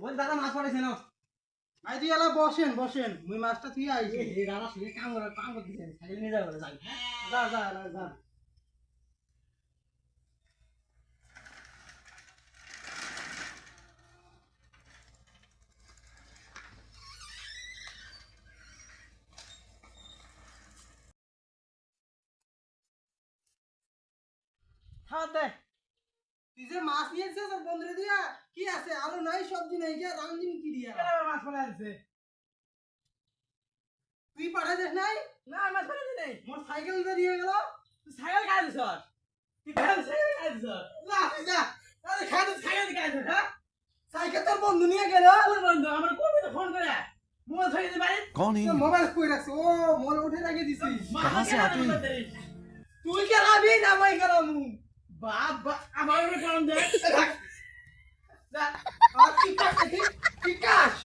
বল দাদা, মাছ পড়েছে না আই তুই এলা বসেন বসেন। মুই মাছটা তুই আইছি। এই দাদা, শুনে কাম করে কাম করতেছে সাইকেল নিয়ে যাবে। যা যা যা। খাওয়া দে। তুই মাছ নিয়েছিস আর কি আছে? আলু নাই সবজি নাই গিয়া মাছ ফেলে আছে তুই পাঠাই দিস না মাছ ফেলে দিস হ্যাঁ? সাইকেল তোর বন্ধু নিয়ে গেল। আমার বন্ধু আমার ফোন করে? মোবাইল থই দিতে পারে মোবাইল কই ও মোবাইল উঠে রাখে দিছিস। কাহা তুই কে রাবি না মই গেলাম। But I, but I've already done that. that. I'll keep that.